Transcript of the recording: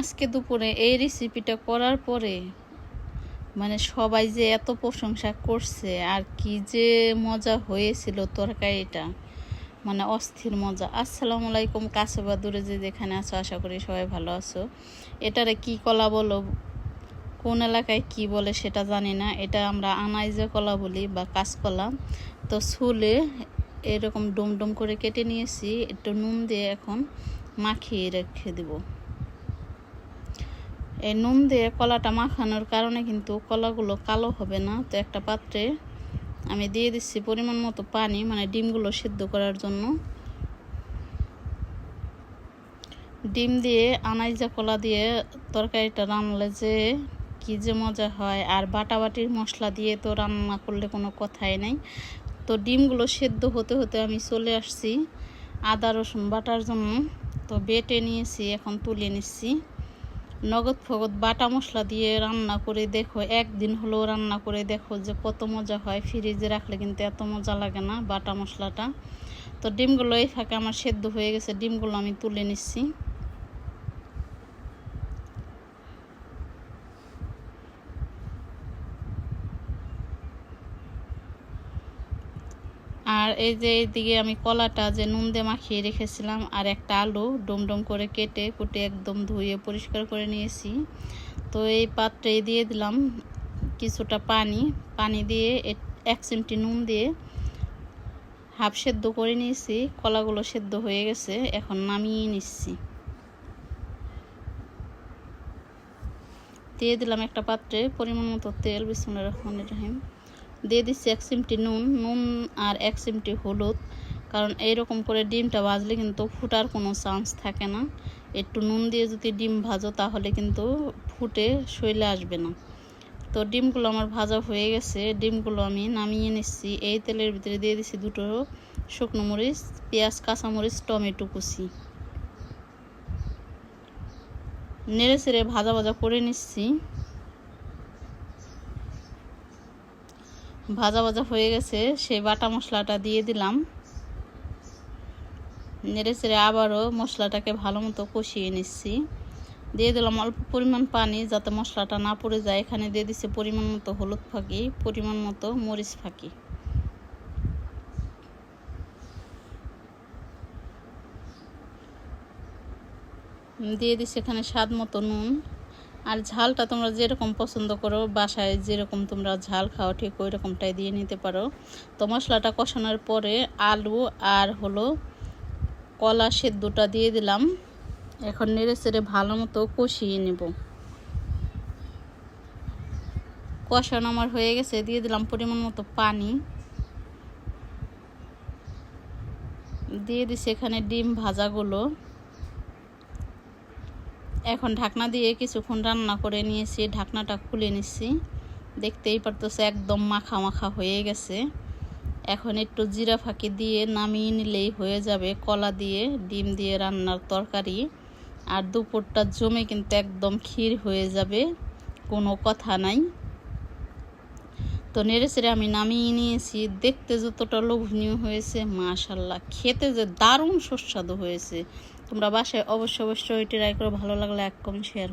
আজকে দুপুরে এই রেসিপিটা করার পরে মানে সবাই যে এত প্রশংসা করছে আর কি যে মজা হয়েছিল তরকারিটা মানে অস্থির মজা। আসসালামু আলাইকুম, কাছে বা দূরে যে যেখানে আছো, আশা করি সবাই ভালো আছো। এটারে কি কলা বলো? কোন এলাকায় কি বলে সেটা জানি না। এটা আমরা আনাইজে কলা বলি বা কাঁচকলা। তো ছুলে এরকম ডুম ডুম করে কেটে নিয়েছি, একটু নুন দিয়ে এখন মাখিয়ে রেখে দেবো। এই নুন দিয়ে কলাটা মাখানোর কারণে কিন্তু কলাগুলো কালো হবে না। তো একটা পাত্রে আমি দিয়ে দিচ্ছি পরিমাণ মতো পানি মানে ডিমগুলো সিদ্ধ করার জন্য। ডিম দিয়ে আনাইজা কলা দিয়ে তরকারিটা রান্নলে যে কী যে মজা হয়, আর বাটা বাটির মশলা দিয়ে তো রান্না করলে কোনো কথাই নেই। তো ডিমগুলো সেদ্ধ হতে হতে আমি চলে আসছি আদা রসুন বাটার জন্য। তো বেটে নিয়েছি, এখন তুলে নিচ্ছি। নগদ ফগদ বাটা মশলা দিয়ে রান্না করে দেখো, একদিন হলেও রান্না করে দেখো যে কত মজা হয়। ফ্রিজে রাখলে কিন্তু এত মজা লাগে না বাটা মশলাটা। তো ডিমগুলো এই ফাঁকে আমার সেদ্ধ হয়ে গেছে, ডিমগুলো আমি তুলে নিচ্ছি। আর এই যে এইদিকে আমি কলাটা যে নুন দিয়ে মাখিয়ে রেখেছিলাম, আর একটা আলু ডুম ডুম করে কেটে কুটে একদম ধুয়ে পরিষ্কার করে নিয়েছি। তো এই পাত্রে দিয়ে দিলাম কিছুটা পানি। পানি দিয়ে এক চিমটি নুন দিয়ে হাফ সেদ্ধ করে নিয়েছি। কলাগুলো সেদ্ধ হয়ে গেছে, এখন নামিয়ে নিচ্ছি। দিয়ে দিলাম একটা পাত্রে পরিমাণ মতো তেল বিসমুল্লাহ রহমান রহিম। দিয়ে দিচ্ছি এক চিমটি নুন নুন আর এক চিমটি হলুদ, কারণ এইরকম করে ডিমটা ভাজলে কিন্তু ফুটার কোনো চান্স থাকে না। একটু নুন দিয়ে যদি ডিম ভাজো তাহলে কিন্তু ফুটে শৈলে আসবে না। তো ডিমগুলো আমার ভাজা হয়ে গেছে, ডিমগুলো আমি নামিয়ে নিচ্ছি। এই তেলের ভিতরে দিয়ে দিচ্ছি দুটো শুকনো মরিচ, পেঁয়াজ, কাঁচামরিচ, টমেটো কুচি। নেড়ে চেড়ে ভাজা ভাজা করে নিচ্ছি। ভাজা ভাজা হয়ে গেছে, সেই বাটা মশলাটা দিয়ে দিলাম। নেড়ে চেড়ে আবারও মশলাটাকে ভালো মতো কষিয়ে নিচ্ছি। দিয়ে দিলাম অল্প পরিমাণ পানি যাতে মশলাটা না পড়ে যায়। এখানে দিয়ে দিচ্ছি পরিমাণ মতো হলুদ ফাঁকি, পরিমাণ মতো মরিচ ফাঁকি। দিয়ে দিচ্ছি এখানে স্বাদ মতো নুন। আর ঝালটা তোমরা যেরকম পছন্দ করো, বাসায় যেরকম তোমরা ঝাল খাও, ঠিক ওই রকমটাই দিয়ে নিতে পারো। তো মশলাটা কষানোর পরে আলু আর হলো কলা সেদ্ধটা দিয়ে দিলাম। এখন নেড়ে চেড়ে ভালো মতো কষিয়ে নেব। কষানো আমার হয়ে গেছে, দিয়ে দিলাম পরিমাণ মতো পানি। দিয়ে দিছি এখানে ডিম ভাজাগুলো। এখন ঢাকনা দিয়ে কিছুক্ষণ রান্না করে নিয়েছি, ঢাকনাটা খুলে নিচ্ছি। দেখতেই পারতেছে একদম মাখা মাখা হয়ে গেছে। এখন একটু জিরা ফাঁকি দিয়ে নামিয়ে নিলেই হয়ে যাবে কলা দিয়ে, ডিম দিয়ে রান্নার তরকারি। আর দুপুরটা জমে কিন্তু একদম ক্ষীর হয়ে যাবে, কোনো কথা নাই। তো নেড়ে আমি নামিয়ে নিয়েছি। দেখতে যতটা লোভনীয় হয়েছে মাশাল্লাহ খেতে যে দারুণ সুস্বাদু হয়েছে। তোমরা বাসায় অবশ্যই অবশ্যই ট্রাই করে। ভালো লাগলে এক কম শেয়ার